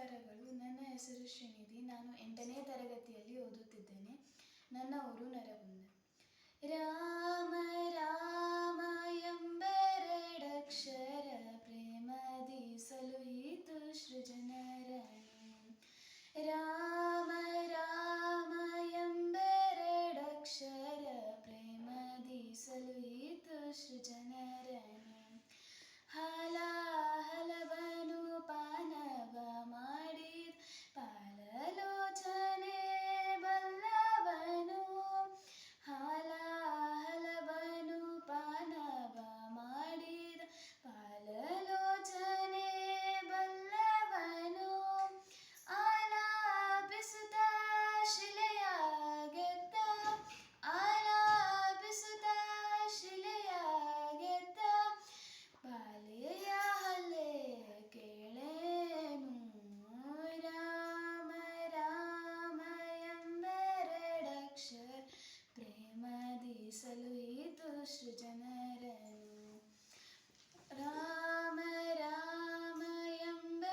ನಮಸ್ಕಾರಗಳು ನನ್ನ ಹೆಸರು ಶ್ರೀನಿಧಿ, ನಾನು ಎಂಟನೇ ತರಗತಿಯಲ್ಲಿ ಓದುತ್ತಿದ್ದೇನೆ. ನನ್ನ ಊರು ನರಗುಂದ. ರಾಮ ರಾಮ ಎಂಬೆರಡಕ್ಷರ ಪ್ರೇಮದಿ ಸಲುಹಿತು ಸೃಜನರನು. ರಾಮ ರಾಮ ಎಂಬೆರಡಕ್ಷರ ಪ್ರೇಮದಿ ಸಲುಹಿತು ಸೃಜನ സൃജനരനു രാമ രാമ ಎಂಬರಡಕ್ಷರ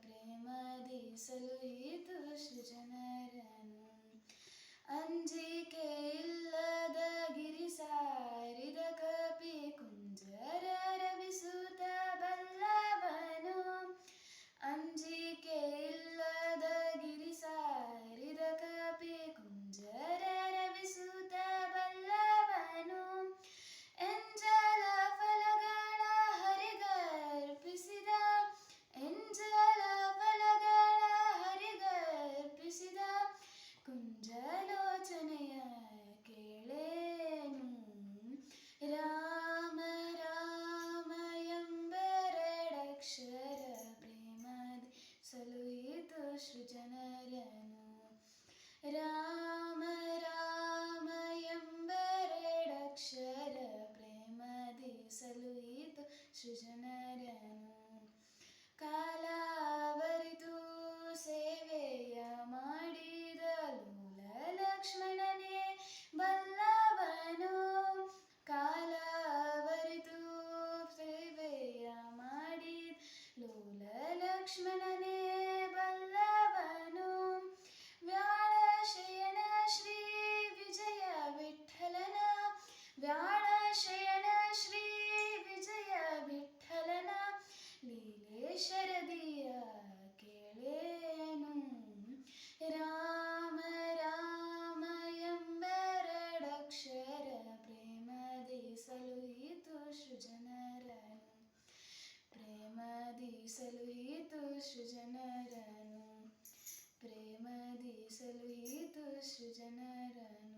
ಪ್ರೇಮದಿ ಸಲುಹಿತು ಸೃಜನರನು ಅಂಜಿಕೆಯ 时间呢？सलुहि तुष जनरन